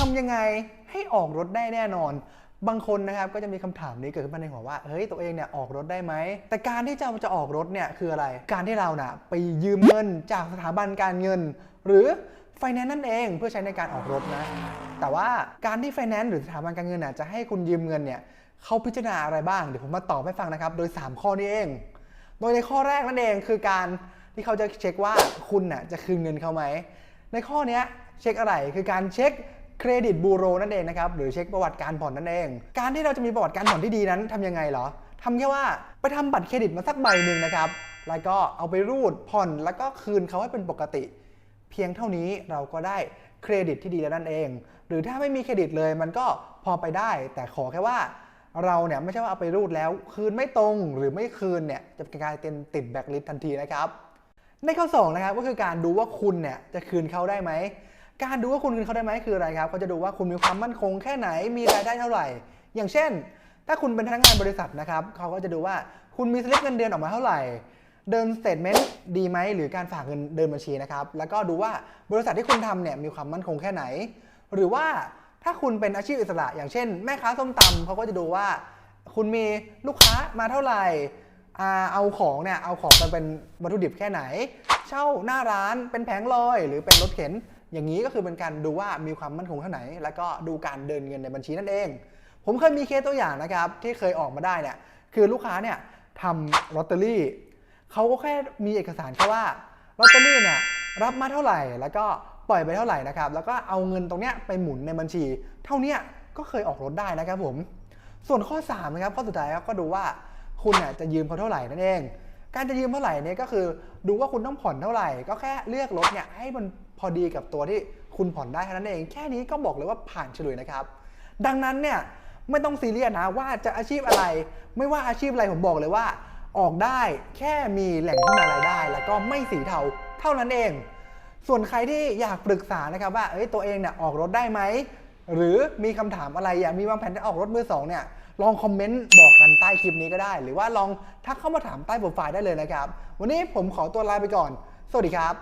ทำยังไงให้ออกรถได้แน่นอน บางคนนะครับก็จะมีคำถามนี้เกิดขึ้นมาในหัวว่าเฮ้ยตัวเองเนี่ยออกรถได้ไหม แต่การที่จะจะออกรถเนี่ยคืออะไร การที่เราน่ะไปยืมเงินจากสถาบันการเงิน หรือไฟแนนซ์นั่นเองเพื่อใช้ในการออกรถนะ แต่ว่าการที่ไฟแนนซ์หรือสถาบันการเงินน่ะจะให้คุณยืมเงินเนี่ยเขาพิจารณาอะไรบ้างเดี๋ยวผมมาตอบให้ฟังนะครับ โดย 3 ข้อนี้เอง โดยในข้อแรกนั่นเองคือการที่เขาจะเช็คว่าคุณน่ะจะคืนเงินเขาไหมในข้อนี้เช็คอะไรคือการเช็ค เครดิตบูโรนั่นเองนะครับหรือเช็คประวัติการผ่อนนั่นเอง การที่เราจะมีประวัติการผ่อนที่ดีนั้นทำยังไงเหรอทำแค่ว่าไปทำบัตรเครดิตมาสักใบหนึ่งนะครับแล้วก็เอาไปรูดผ่อนแล้วก็คืนเขาให้เป็นปกติ เพียงเท่านี้เราก็ได้เครดิตที่ดีแล้วนั่นเอง หรือถ้าไม่มีเครดิตเลยมันก็พอไปได้ แต่ขอแค่ว่าเราเนี่ยไม่ใช่ว่าเอาไปรูดแล้วคืนไม่ตรงหรือไม่คืนเนี่ยจะกลายเป็นติดแบ็คลิสทันทีนะครับในข้อ2นะครับก็คือการดูว่าคุณเนี่ยจะคืนเขาได้ไหม การดูว่าคุณคืนเขาได้ไหมคืออะไรครับเขาจะดูว่าคุณมีความมั่นคงแค่ไหนมีรายได้เท่าไหร่ อย่างเช่น ถ้าคุณเป็นพนักงานบริษัทนะครับเขาก็จะดูว่าคุณมีสลิปเงินเดือนออกมาเท่าไหร่ เดินสเตทเมนต์ดีไหมหรือการฝากเงินเดินบัญชีนะครับแล้วก็ดูว่าบริษัทที่คุณทำเนี่ยมีความมั่นคงแค่ไหน หรือว่าถ้าคุณเป็นอาชีพอิสระ อย่างเช่น แม่ค้าส้มตำเขาก็จะดูว่า คุณมีลูกค้ามาเท่าไหร่เอาของเนี่ยเอาของไปเป็นวัตถุดิบแค่ไหน เช่าหน้าร้านเป็นแผงลอย หรือเป็นรถเข็น อย่างนี้ก็คือเป็นการดูว่ามีความมั่นคงเท่าไหนแล้วก็ดูการเดินเงินในบัญชีนั่นเอง ผมเคยมีเคสตัวอย่างนะครับที่เคยออกมาได้เนี่ยคือลูกค้าเนี่ยทำลอตเตอรี่เขาก็แค่มีเอกสารแค่ว่าลอตเตอรี่เนี่ยรับมาเท่าไหร่ แล้วก็ปล่อยไปเท่าไหร่นะครับแล้วก็เอาเงินตรงเนี้ยไปหมุนในบัญชี เท่านี้ก็เคยออกรถได้นะครับผม ส่วนข้อ3นะครับข้อสุดท้ายครับก็ดูว่าคุณเนี่ยจะยืมเขาเท่าไหร่นั่นเอง การจะยืมเท่าไหร่เนี่ยก็คือดูว่าคุณต้องผ่อนเท่าไหร่ ก็แค่เลือกรถเนี่ยให้มัน พอดีกับตัวที่คุณผ่อนได้แค่นั้นเอง แค่นี้ก็บอกเลยว่าผ่านเฉลยนะครับ ดังนั้นเนี่ยไม่ต้องซีเรียสนะว่าจะอาชีพอะไร ไม่ว่าอาชีพอะไรผมบอกเลยว่า ออกได้แค่มีแหล่งที่มารายได้ แล้วก็ไม่สีเทาเท่านั้นเอง ส่วนใครที่อยากปรึกษานะครับว่าเอ้ยตัวเองเนี่ยออกรถได้ไหมหรือมีคำถามอะไรอยากมีวางแผนจะออกรถมือสองเนี่ยลองคอมเมนต์บอกกันใต้คลิปนี้ก็ได้ หรือว่าลองทักเข้ามาถามใต้โปรไฟล์ได้เลยนะครับ วันนี้ผมขอตัวลาไปก่อน สวัสดีครับ